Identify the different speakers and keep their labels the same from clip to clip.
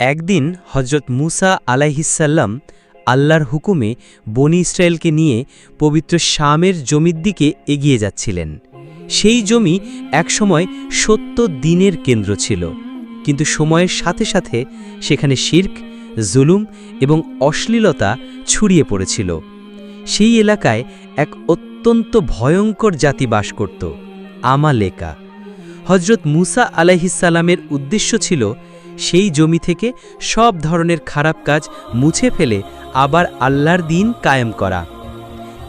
Speaker 1: একদিন হজরত মুসা আলাইহিসাল্লাম আল্লাহর হুকুমে বনি ইসরায়েলকে নিয়ে পবিত্র শামের জমির দিকে এগিয়ে যাচ্ছিলেন। সেই জমি একসময় সত্য দিনের কেন্দ্র ছিল, কিন্তু সময়ের সাথে সাথে সেখানে শির্ক, জুলুম এবং অশ্লীলতা ছড়িয়ে পড়েছিল। সেই এলাকায় এক অত্যন্ত ভয়ঙ্কর জাতি বাস করত, আমালেকা। হজরত মুসা আলাইহিসাল্লামের উদ্দেশ্য ছিল সেই জমি থেকে সব ধরনের খারাপ কাজ মুছে ফেলে আবার আল্লাহর দিন কায়েম করা।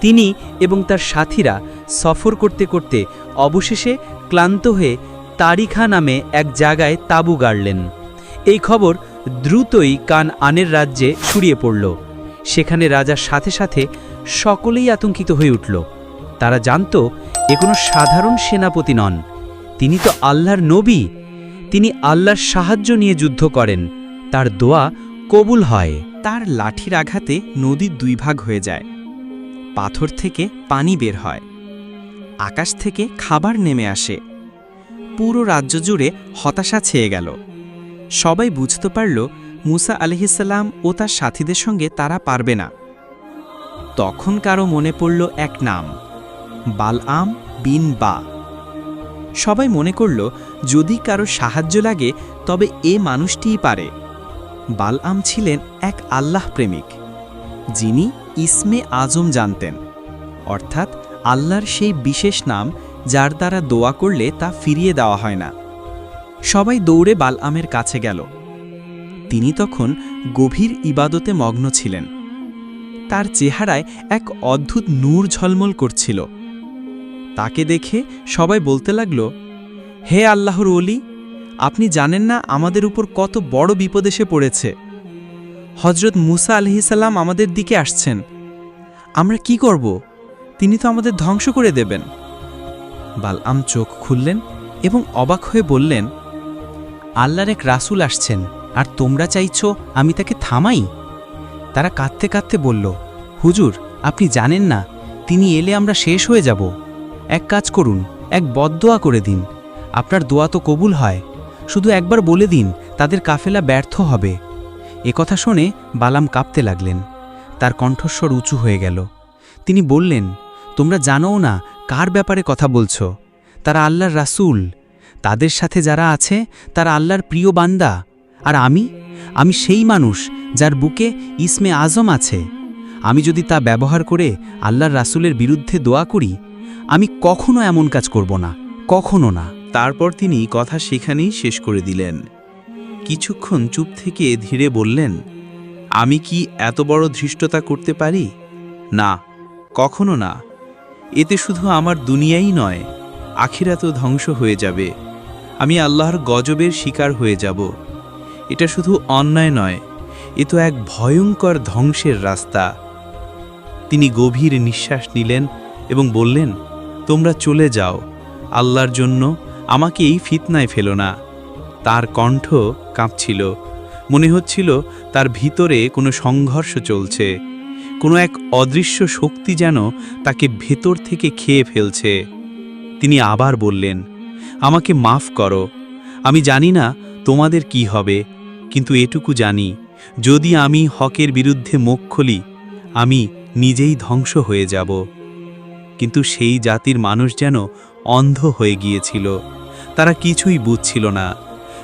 Speaker 1: তিনি এবং তার সাথীরা সফর করতে করতে অবশেষে ক্লান্ত হয়ে তারিখা নামে এক জায়গায় তাঁবু গাড়লেন। এই খবর দ্রুতই কান আনের রাজ্যে ছড়িয়ে পড়ল। সেখানে রাজার সাথে সাথে সকলেই আতঙ্কিত হয়ে উঠল। তারা জানত এ কোনো সাধারণ সেনাপতি নন। তিনি তো আল্লাহর নবী। তিনি আল্লাহর সাহায্য নিয়ে যুদ্ধ করেন। তার দোয়া কবুল হয়।
Speaker 2: তার লাঠির আঘাতে নদী দুই ভাগ হয়ে যায়। পাথর থেকে পানি বের হয়। আকাশ থেকে খাবার নেমে আসে। পুরো রাজ্য জুড়ে হতাশা ছেয়ে গেল। সবাই বুঝতে পারল, মুসা আলহিসাল্লাম ও তার সাথীদের সঙ্গে তারা পারবে না। তখন কারও মনে পড়ল এক নাম, বালআম বিন বা। সবাই মনে করল, যদি কারও সাহায্য লাগে, তবে এ মানুষটিই পারে। বালআম ছিলেন এক আল্লাহ প্রেমিক, যিনি ইসমে আজম জানতেন। অর্থাৎ আল্লাহর সেই বিশেষ নাম, যার দ্বারা দোয়া করলে তা ফিরিয়ে দেওয়া হয় না। সবাই দৌড়ে বালআমের কাছে গেল। তিনি তখন গভীর ইবাদতে মগ্ন ছিলেন। তার চেহারায় এক অদ্ভুত নূর ঝলমল করছিল। তাকে দেখে সবাই বলতে লাগল, হে আল্লাহর অলি আপনি জানেন না আমাদের উপর কত বড় বিপদ এসে পড়েছে। হজরত মুসা আলহিসাল্লাম আমাদের দিকে আসছেন। আমরা কি করব? তিনি তো আমাদের ধ্বংস করে দেবেন। বালআম চোখ খুললেন এবং অবাক হয়ে বললেন, আল্লাহর এক রাসূল আসছেন, আর তোমরা চাইছ আমি তাকে থামাই? তারা কাঁদতে কাঁদতে বলল, হুজুর, আপনি জানেন না, তিনি এলে আমরা শেষ হয়ে যাব। এক কাজ করুন, এক বদদোয়া করে দিন। আপনার দোয়া তো কবুল হয়। শুধু একবার বলে দিন, তাদের কাফেলা ব্যর্থ হবে। কথা শুনে বালাম কাঁপতে লাগলেন। তার কণ্ঠস্বর উঁচু হয়ে গেল। তিনি বললেন, তোমরা জানোও না কার ব্যাপারে কথা বলছো? তারা আল্লাহর রাসূল। তাদের সাথে যারা আছে, তারা আল্লাহর প্রিয় বান্দা। আর আমি? আমি সেই মানুষ যার বুকে ইসমে আজম আছে। আমি যদি তা ব্যবহার করে আল্লাহর রাসূলের বিরুদ্ধে দোয়া করি আমি কখনো এমন কাজ করব না, কখনো না।
Speaker 3: তারপর তিনি কথা সেখানেই শেষ করে দিলেন। কিছুক্ষণ চুপ থেকে ধীরে বললেন, আমি কি এত বড় ধৃষ্টতা করতে পারি? না, কখনো না। এতে শুধু আমার দুনিয়াই নয়, আখিরাতও ধ্বংস হয়ে যাবে। আমি আল্লাহর গজবের শিকার হয়ে যাব। এটা শুধু অন্যায় নয়, এ তো এক ভয়ঙ্কর ধ্বংসের রাস্তা। তিনি গভীর নিঃশ্বাস নিলেন এবং বললেন, তোমরা চলে যাও। আল্লাহর জন্য আমাকে এই ফিতনায় ফেলো না। তার কণ্ঠ কাঁপছিল। মনে হচ্ছিল তার ভিতরে কোনো সংঘর্ষ চলছে। কোনো এক অদৃশ্য শক্তি যেন তাকে ভেতর থেকে খেয়ে ফেলছে। তিনি আবার বললেন, আমাকে মাফ করো। আমি জানি না তোমাদের কি হবে, কিন্তু এটুকু জানি, যদি আমি হকের বিরুদ্ধে মুখ খুলি, আমি নিজেই ধ্বংস হয়ে যাব। কিন্তু সেই জাতির মানুষ যেন অন্ধ হয়ে গিয়েছিল। তারা কিছুই বুঝছিল না।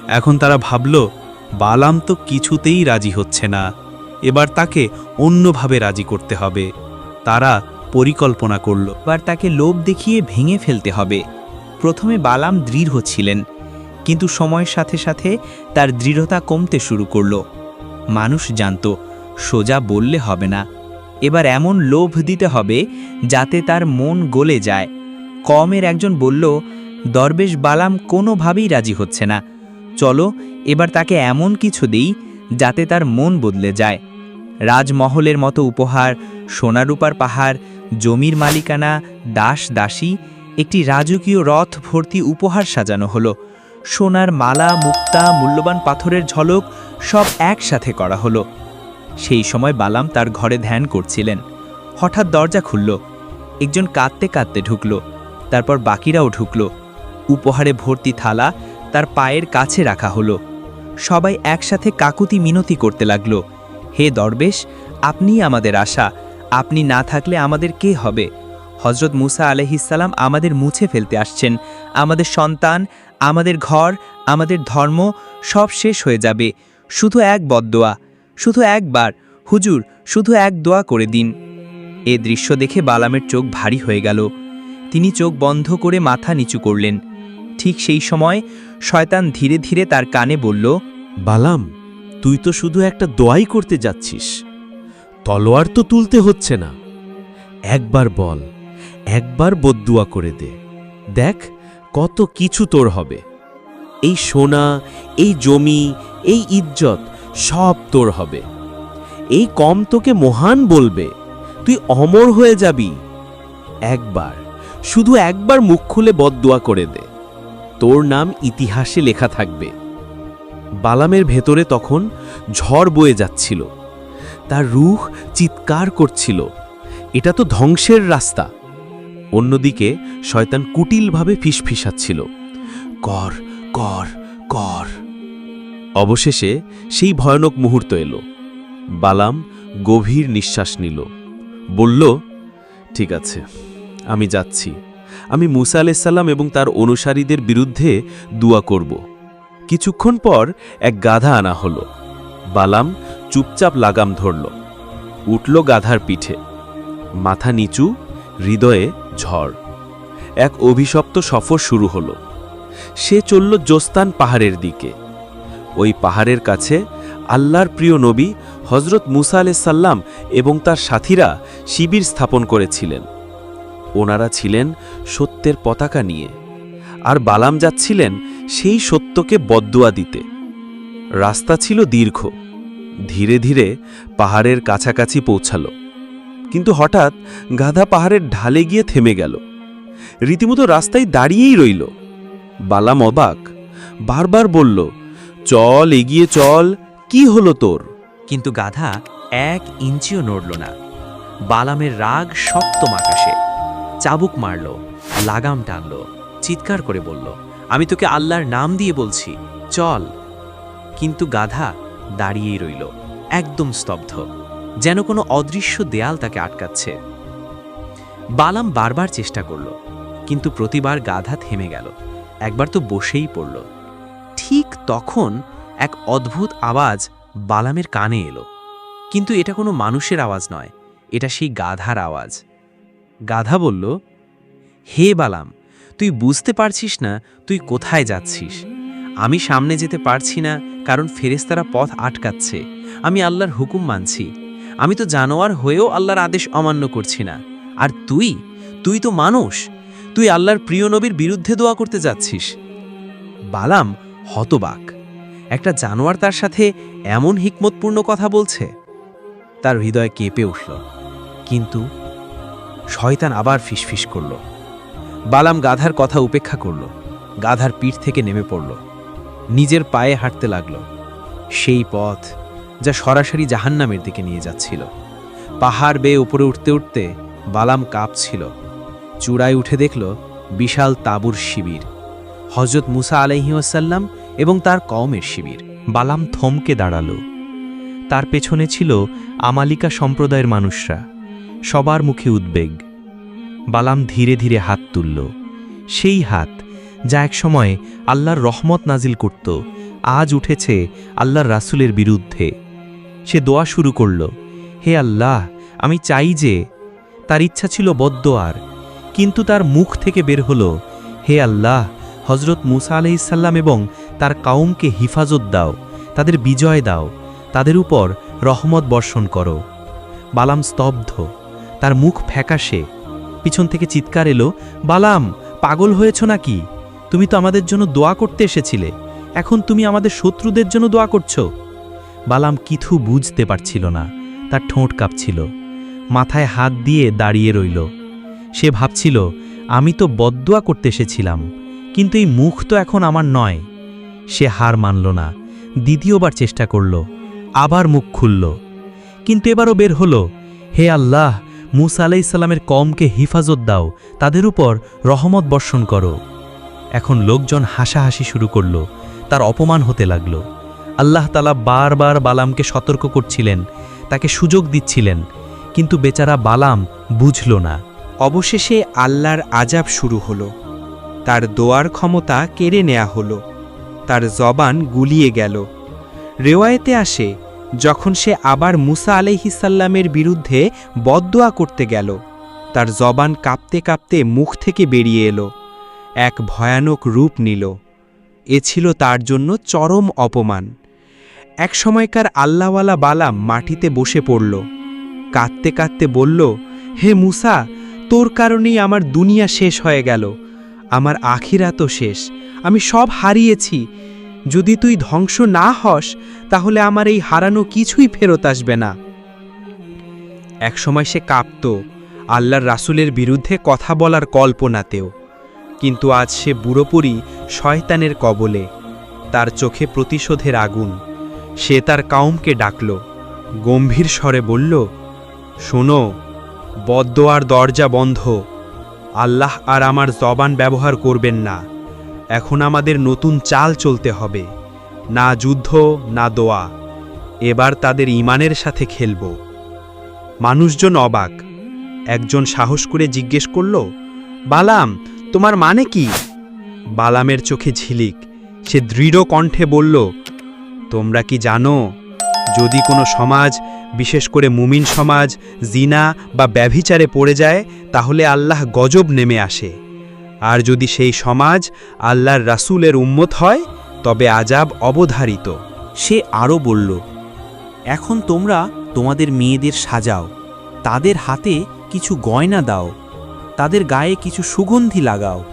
Speaker 3: এখন তারা ভাবল, বালাম তো কিছুতেই রাজি হচ্ছে না। এবার তাকে অন্যভাবে রাজি করতে হবে। তারা পরিকল্পনা করল।
Speaker 2: এবার তাকে লোভ দেখিয়ে ভেঙে ফেলতে হবে। প্রথমে বালাম দৃঢ় ছিলেন, কিন্তু সময়ের সাথে সাথে তার দৃঢ়তা কমতে শুরু করল। মানুষ জানত, সোজা বললে হবে না। এবার এমন লোভ দিতে হবে যাতে তার মন গলে যায়। কমের একজন বলল, দরবেশ বালাম কোনোভাবেই রাজি হচ্ছে না। চলো, এবার তাকে এমন কিছু দিই যাতে তার মন বদলে যায়। রাজমহলের মতো উপহার, সোনারূপার পাহাড়, জমির মালিকানা, দাস দাসী, একটি রাজকীয় রথ ভর্তি উপহার সাজানো হলো। সোনার মালা, মুক্তা, মূল্যবান পাথরের ঝলক সব একসাথে করা হলো। সেই সময় বালাম তার ঘরে ধ্যান করছিলেন। হঠাৎ দরজা খুলল। একজন কাঁদতে কাঁদতে ঢুকল। তারপর বাকিরাও ঢুকল। উপহারে ভর্তি থালা তার পায়ের কাছে রাখা হলো। সবাই একসাথে কাকুতি মিনতি করতে লাগল। হে দরবেশ, আপনিই আমাদের আশা। আপনি না থাকলে আমাদের কে হবে? হজরত মুসা আলহিসাল্লাম আমাদের মুছে ফেলতে আসছেন। আমাদের সন্তান, আমাদের ঘর, আমাদের ধর্ম সব শেষ হয়ে যাবে। শুধু এক বদদোয়া। শুধু একবার, হুজুর, শুধু এক দোয়া করে দিন। এ দৃশ্য দেখে বালামের চোখ ভারী হয়ে গেল। তিনি চোখ বন্ধ করে মাথা নিচু করলেন। ঠিক সেই সময় শয়তান ধীরে ধীরে তার কানে বলল,
Speaker 4: বালাম, তুই তো শুধু একটা দোয়াই করতে যাচ্ছিস। তলোয়ার তো তুলতে হচ্ছে না। একবার বল, একবার বদুয়া করে দে। দেখ, কত কিছু তোর হবে। এই সোনা, এই জমি, এই ইজ্জত সব তোর হবে। এই কম তোকে মহান বলবে, তুই অমর হয়ে যাবি। একবার, শুধু একবার মুখ খুলে বদদোয়া করে দে। তোর নাম ইতিহাসে লেখা থাকবে। বালামের ভেতরে তখন ঝড় বয়ে যাচ্ছিল। তার রুহ চিৎকার করছিল। এটা তো ধ্বংসের রাস্তা। অন্যদিকে শয়তান কুটিলভাবে ফিসফিসাচ্ছিল। কর কর কর। অবশেষে সেই ভয়ানক মুহূর্ত এলো। বালাম গভীর নিঃশ্বাস নিল। বলল, ঠিক আছে, আমি যাচ্ছি। আমি মুসা আলাইসাল্লাম এবং তার অনুসারীদের বিরুদ্ধে দুয়া করব। কিছুক্ষণ পর এক গাধা আনা হলো। বালাম চুপচাপ লাগাম ধরল। উঠল গাধার পিঠে। মাথা নিচু, হৃদয়ে ঝড়। এক অভিশপ্ত সফর শুরু হল। সে চলল জোস্তান পাহাড়ের দিকে। ওই পাহাড়ের কাছে আল্লাহর প্রিয় নবী হজরত মুসা আলাইসাল্লাম এবং তার সাথীরা শিবির স্থাপন করেছিলেন। ওনারা ছিলেন সত্যের পতাকা নিয়ে। আর বালাম যাচ্ছিলেন সেই সত্যকে বদুয়া দিতে। রাস্তা ছিল দীর্ঘ। ধীরে ধীরে পাহাড়ের কাছাকাছি পৌঁছালো। কিন্তু হঠাৎ গাধা পাহাড়ের ঢালে গিয়ে থেমে গেল। রীতিমতো রাস্তায় দাঁড়িয়েই রইল। বালাম অবাক। বারবার বলল চল, এগিয়ে চল, কি হলো তোর?
Speaker 2: কিন্তু গাধা এক ইঞ্চিও নড়ল না। বালামের রাগ সপ্তম আকাশে চাবুক মারল, লাগাম টানল, চিৎকার করে বলল, আমি তোকে আল্লাহর নাম দিয়ে বলছি, চল। কিন্তু গাধা দাঁড়িয়েই রইল, একদম স্তব্ধ, যেন কোনো অদৃশ্য দেয়াল তাকে আটকাচ্ছে। বালাম বারবার চেষ্টা করল, কিন্তু প্রতিবার গাধা থেমে গেল, একবার তো বসেই পড়ল। ঠিক তখন এক অদ্ভুত আওয়াজ বালামের কানে এলো। কিন্তু এটা কোনো মানুষের আওয়াজ নয়, এটা সেই গাধার আওয়াজ। গাধা বলল, হে বালাম, তুই বুঝতে পারছিস না তুই কোথায় যাচ্ছিস। আমি সামনে যেতে পারছি না কারণ ফেরেস্তারা পথ আটকাচ্ছে। আমি আল্লাহর হুকুম মানছি। আমি তো জানোয়ার হয়েও আল্লাহর আদেশ অমান্য করছি না। আর তুই? তুই তো মানুষ। তুই আল্লাহর প্রিয় নবীর বিরুদ্ধে দোয়া করতে যাচ্ছিস। বালাম হতবাক। একটা জানোয়ার তার সাথে এমন হিকমতপূর্ণ কথা বলছে। তার হৃদয় কেঁপে উঠল। কিন্তু শয়তান আবার ফিসফিস করল। বালাম গাধার কথা উপেক্ষা করল। গাধার পিঠ থেকে নেমে পড়ল। নিজের পায়ে হাঁটতে লাগল। সেই পথ যা সরাসরি জাহান্নামের দিকে নিয়ে যাচ্ছিল। পাহাড় বেয়ে উপরে উঠতে উঠতে বালাম কাঁপছিল। চূড়ায় উঠে দেখল বিশাল তাঁবুর শিবির। হজরত মুসা আলাইহিসাল্লাম এবং তার কওমের শিবির। বালাম থমকে দাঁড়াল। তার পেছনে ছিল আমালিকা সম্প্রদায়ের মানুষরা, সবার মুখে উদ্বেগ। বালাম ধীরে ধীরে হাত তুলল। সেই হাত যা একসময় আল্লাহর রহমত নাজিল করত, আজ উঠেছে আল্লাহর রাসূলের বিরুদ্ধে। সে দোয়া শুরু করল, হে আল্লাহ, আমি চাই যে তার ইচ্ছা ছিল বদ্দোয়ার, কিন্তু তার মুখ থেকে বের হলো, হে আল্লাহ হজরত মুসা আলাইসাল্লাম এবং তার কাউমকে হিফাজত দাও, তাদের বিজয় দাও, তাদের উপর রহমত বর্ষণ করো। বালাম স্তব্ধ, তার মুখ ফ্যাকাশে। পিছন থেকে চিৎকার এলো, বালাম, পাগল হয়েছ নাকি? তুমি তো আমাদের জন্য দোয়া করতে এসেছিলে, এখন তুমি আমাদের শত্রুদের জন্য দোয়া করছ? বালাম কিছু বুঝতে পারছিল না, তার ঠোঁট কাঁপছিল, মাথায় হাত দিয়ে দাঁড়িয়ে রইল। সে ভাবছিল, আমি তো বদদোয়া করতে এসেছিলাম কিন্তু এই মুখ তো এখন আমার নয়। সে হার মানল না, দ্বিতীয়বার চেষ্টা করল, আবার মুখ খুলল। কিন্তু এবারও বের হলো, হে আল্লাহ, মুসা আলাইসাল্লামের কমকে হিফাজত দাও, তাদের উপর রহমত বর্ষণ করো। এখন লোকজন হাসাহাসি শুরু করল, তার অপমান হতে লাগল।
Speaker 1: আল্লাহ তালা বারবার বালামকে সতর্ক করছিলেন, তাকে সুযোগ দিচ্ছিলেন, কিন্তু বেচারা বালাম বুঝল না।
Speaker 2: অবশেষে আল্লাহর আজাব শুরু হলো। তার দোয়ার ক্ষমতা কেড়ে নেয়া হলো। তার জবান গুলিয়ে গেল। রেওয়ায়েতে আসে, যখন সে আবার মুসা আলাইহিসাল্লামের বিরুদ্ধে বদদোয়া করতে গেল। তার জবান কাঁপতে কাঁপতে মুখ থেকে বেরিয়ে এলো। এক ভয়ানক রূপ নিল। এ ছিল তার জন্য চরম অপমান। এক সময়কার আল্লাওয়ালা বালাম মাটিতে বসে পড়ল। কাঁদতে কাঁদতে বলল, হে মুসা, তোর কারণেই আমার দুনিয়া শেষ হয়ে গেল। আমার আখিরা তো শেষ। আমি সব হারিয়েছি। যদি তুই ধ্বংস না হস, তাহলে আমার এই হারানো কিছুই ফেরত আসবে না। একসময় সে কাঁপত, আল্লাহর রাসূলের বিরুদ্ধে কথা বলার কল্পনাতেও। কিন্তু আজ সে বুড়োপুরি শয়তানের কবলে। তার চোখে প্রতিশোধের আগুন। সে তার কাউমকে ডাকল, গম্ভীর স্বরে বলল, শোনো বদ্দোয়ার দরজা বন্ধ। আল্লাহ আর আমার জবান ব্যবহার করবেন না। এখন আমাদের নতুন চাল চলতে হবে, না যুদ্ধ, না দোয়া। এবার তাদের ইমানের সাথে খেলব। মানুষজন অবাক। একজন সাহস করে জিজ্ঞেস করল, বালাম, তোমার মানে কি? বালামের চোখে ঝিলিক। সে দৃঢ় কণ্ঠে বলল, তোমরা কি জানো যদি কোনো সমাজ, বিশেষ করে মুমিন সমাজ, জিনা বা ব্যভিচারে পড়ে যায়, তাহলে আল্লাহ গজব নেমে আসে। আর যদি সেই সমাজ আল্লাহর রাসূলের উম্মত হয়, তবে আজাব অবধারিত।
Speaker 3: সে আরও বলল, এখন তোমরা তোমাদের মেয়েদের সাজাও। তাদের হাতে কিছু গয়না দাও। তাদের গায়ে কিছু সুগন্ধি লাগাও।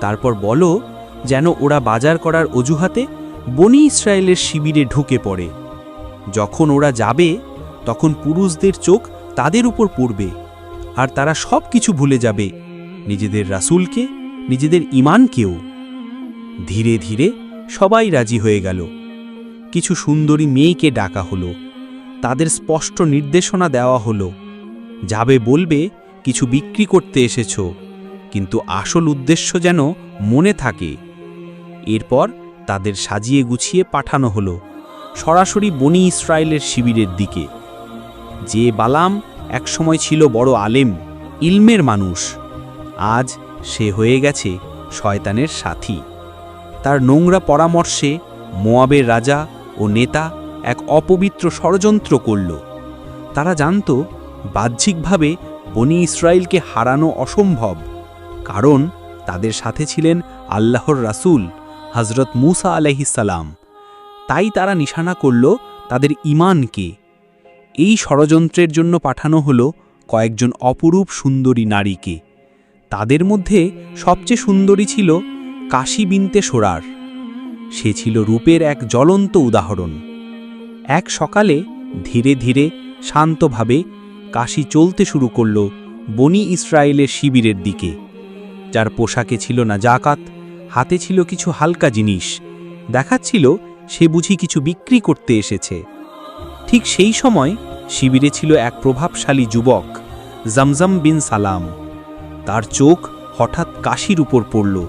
Speaker 3: তারপর বলো, যেন ওরা বাজার করার অজুহাতে বনি ইসরায়েলের শিবিরে ঢুকে পড়ে। যখন ওরা যাবে, তখন পুরুষদের চোখ তাদের উপর পড়বে, আর তারা সব কিছু ভুলে যাবে, নিজেদের রাসূলকে, নিজেদের ইমানকেও ধীরে ধীরে সবাই রাজি হয়ে গেল। কিছু সুন্দরী মেয়েকে ডাকা হলো, তাদের স্পষ্ট নির্দেশনা দেওয়া হলো, যাবে বলবে, কিছু বিক্রি করতে এসেছ, কিন্তু আসল উদ্দেশ্য যেন মনে থাকে। এরপর তাদের সাজিয়ে গুছিয়ে পাঠানো হলো। সরাসরি বনি ইসরায়েলের শিবিরের দিকে। যে বালাম একসময় ছিল বড় আলেম, ইলমের মানুষ, আজ সে হয়ে গেছে শয়তানের সাথী। তার নোংরা পরামর্শে মোয়াবের রাজা ও নেতা এক অপবিত্র ষড়যন্ত্র করল। তারা জানত, বাহ্যিকভাবে বনি ইসরায়েলকে হারানো অসম্ভব, কারণ তাদের সাথে ছিলেন আল্লাহর রাসূল হজরত মুসা আলাইহিসাল্লাম তাই তারা নিশানা করল তাদের ইমানকে এই ষড়যন্ত্রের জন্য পাঠানো হলো কয়েকজন অপরূপ সুন্দরী নারীকে। তাদের মধ্যে সবচেয়ে সুন্দরী ছিল কাশী বিনতে সোরার। সে ছিল রূপের এক জ্বলন্ত উদাহরণ। এক সকালে ধীরে ধীরে শান্তভাবে কাশি চলতে শুরু করল বনি ইসরায়েলের শিবিরের দিকে। যার পোশাকে ছিল না জাকাত, হাতে ছিল কিছু হালকা জিনিস। দেখাচ্ছিল সে বুঝি কিছু বিক্রি করতে এসেছে। ঠিক সেই সময় শিবিরে ছিল এক প্রভাবশালী যুবক, জমজম বিন সালাম। তার চোখ হঠাৎ কাশির উপর পড়ল।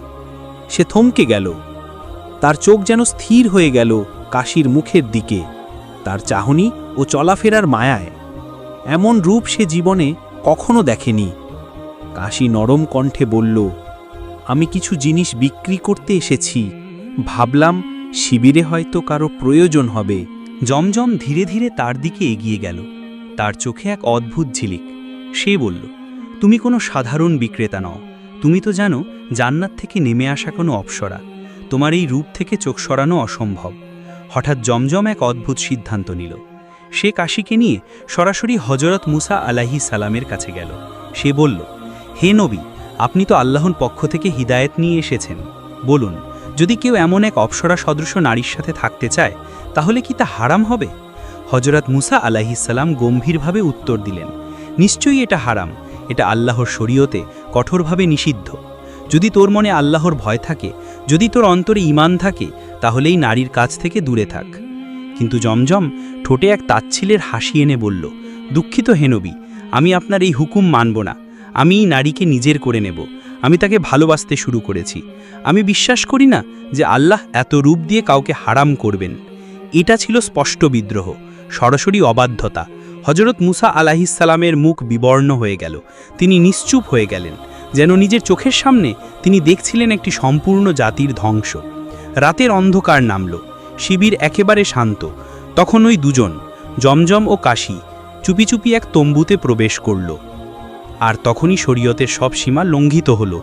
Speaker 3: সে থমকে গেল। তার চোখ যেন স্থির হয়ে গেল কাশির মুখের দিকে। তার চাহনি ও চলাফেরার মায়ায়। এমন রূপ সে জীবনে কখনো দেখেনি। কাশি নরম কণ্ঠে বলল, আমি কিছু জিনিস বিক্রি করতে এসেছি। ভাবলাম শিবিরে হয়তো কারও প্রয়োজন হবে।
Speaker 5: জমজম ধীরে ধীরে তার দিকে এগিয়ে গেল। তার চোখে এক অদ্ভুত ঝিলিক। সে বলল, তুমি কোনো সাধারণ বিক্রেতা নও। তুমি তো জানো, জান্নাত থেকে নেমে আসা কোনো অপসরা। তোমার এই রূপ থেকে চোখ সরানো অসম্ভব। হঠাৎ জমজম এক অদ্ভুত সিদ্ধান্ত নিল। সে কাশিকে নিয়ে সরাসরি হজরত মুসা আলাহি সালামের কাছে গেল। সে বলল, হে নবী, আপনি তো আল্লাহর পক্ষ থেকে হিদায়েত নিয়ে এসেছেন। বলুন যদি কেউ এমন এক অপসরা সদৃশ নারীর সাথে থাকতে চায়, তাহলে কি তা হারাম হবে? হজরত মুসা আলাহিসাল্লাম গম্ভীরভাবে উত্তর দিলেন, নিশ্চয়ই এটা হারাম। এটা আল্লাহর শরীয়তে কঠোরভাবে নিষিদ্ধ। যদি তোর মনে আল্লাহর ভয় থাকে, যদি তোর অন্তরে ইমান থাকে, তাহলেই নারীর কাছ থেকে দূরে থাক। কিন্তু জমজম ঠোঁটে এক তাচ্ছিলের হাসি এনে বলল, দুঃখিত হেনবি, আমি আপনার এই হুকুম মানব না। আমি নারীকে নিজের করে নেব। আমি তাকে ভালোবাসতে শুরু করেছি। আমি বিশ্বাস করি না যে আল্লাহ এত রূপ দিয়ে কাউকে হারাম করবেন। এটা ছিল স্পষ্ট বিদ্রোহ, সরাসরি অবাধ্যতা। হজরত মুসা আলাহিসাল্লামের মুখ বিবর্ণ হয়ে গেল। তিনি নিশ্চুপ হয়ে গেলেন, যেন নিজের চোখের সামনে তিনি দেখছিলেন একটি সম্পূর্ণ জাতির ধ্বংস। রাতের অন্ধকার নামল, শিবির একেবারে শান্ত। তখন ওই দুজন, জমজম ও কাশি, চুপি চুপি এক তম্বুতে প্রবেশ করল। আর তখনই শরীয়তের সব সীমা লঙ্ঘিত হল।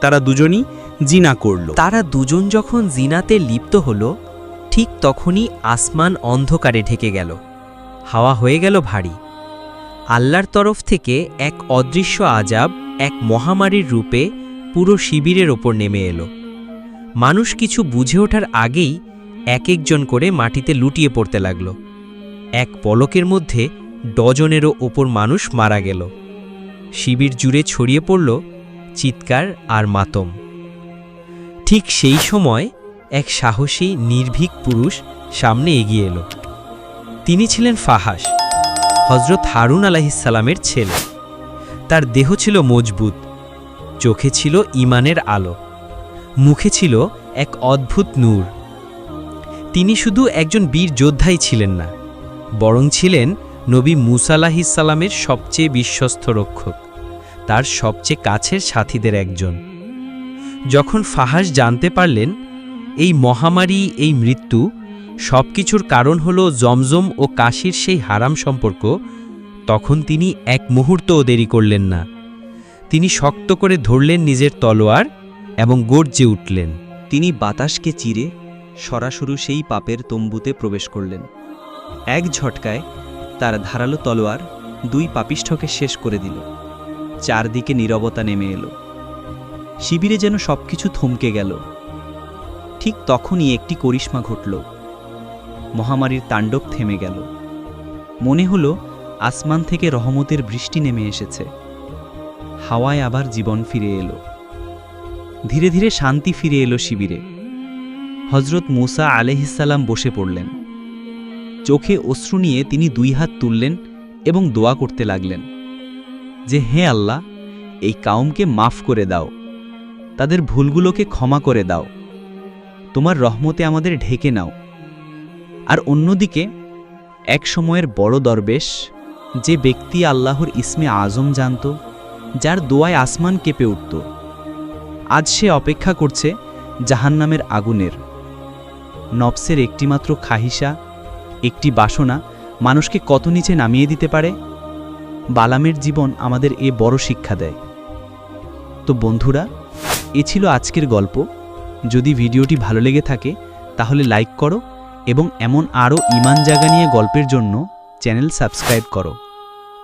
Speaker 5: তারা দুজনই জিনা করল।
Speaker 1: তারা দুজন যখন জিনাতে লিপ্ত হল, ঠিক তখনই আসমান অন্ধকারে ঢেকে গেল। হাওয়া হয়ে গেল ভারী। আল্লাহর তরফ থেকে এক অদৃশ্য আজাব এক মহামারীর রূপে পুরো শিবিরের ওপর নেমে এলো। মানুষ কিছু বুঝে ওঠার আগেই এক একজন করে মাটিতে লুটিয়ে পড়তে লাগল। এক পলকের মধ্যে ডজনেরও ওপর মানুষ মারা গেল। শিবির জুড়ে ছড়িয়ে পড়ল চিৎকার আর মাতম। ঠিক সেই সময় এক সাহসী, নির্ভীক পুরুষ সামনে এগিয়ে এলো। তিনি ছিলেন ফাহাস হজরত হারুন আলাহিসাল্লামের ছেলে। তার দেহ ছিল মজবুত, চোখে ছিল ইমানের আলো, মুখে ছিল এক অদ্ভুত নূর। তিনি শুধু একজন বীর যোদ্ধাই ছিলেন না, বরং ছিলেন নবী মুসালাহিসাল্লামের সবচেয়ে বিশ্বস্ত রক্ষক। তার সবচেয়ে কাছের সাথীদের একজন। যখন ফাহাস জানতে পারলেন, এই মহামারী, এই মৃত্যু সব কিছুর কারণ হল জমজম ও কাশির সেই হারাম সম্পর্ক, তখন তিনি এক মুহূর্তও দেরি করলেন না। তিনি শক্ত করে ধরলেন নিজের তলোয়ার এবং গর্জে উঠলেন।
Speaker 2: তিনি বাতাসকে চিরে সরাসরি সেই পাপের তম্বুতে প্রবেশ করলেন। এক ঝটকায় তার ধারালো তলোয়ার দুই পাপিষ্ঠকে শেষ করে দিল। চারদিকে নীরবতা নেমে এলো। শিবিরে যেন সবকিছু থমকে গেল। ঠিক তখনই একটি করিশ্মা ঘটল। মহামারীর তাণ্ডব থেমে গেল। মনে হলো আসমান থেকে রহমতের বৃষ্টি নেমে এসেছে। হাওয়ায় আবার জীবন ফিরে এলো। ধীরে ধীরে শান্তি ফিরে এলো শিবিরে। হজরত মুসা আলহিসাল্লাম বসে পড়লেন। চোখে অশ্রু নিয়ে তিনি দুই হাত তুললেন এবং দোয়া করতে লাগলেন যে, হে আল্লাহ, এই কাউমকে মাফ করে দাও। তাদের ভুলগুলোকে ক্ষমা করে দাও। তোমার রহমতে আমাদের ঢেকে নাও। আর অন্যদিকে, এক সময়ের বড় দরবেশ, যে ব্যক্তি আল্লাহর ইসমে আজম জানত, যার দোয়ায় আসমান কেঁপে উঠত, আজ সে অপেক্ষা করছে জাহান্নামের আগুনের। নবসের একটিমাত্র খাহিসা একটি বাসনা মানুষকে কত নিচে নামিয়ে দিতে পারে? বালামের জীবন আমাদের এ বড় শিক্ষা দেয়। তো বন্ধুরা, এ ছিল আজকের গল্প। যদি ভিডিওটি ভালো লেগে থাকে, তাহলে লাইক করো এবং এমন আরও ইমান জাগা নিয়ে গল্পের জন্য চ্যানেল সাবস্ক্রাইব করো।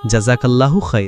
Speaker 2: জাজাকাল্লাহু খৈর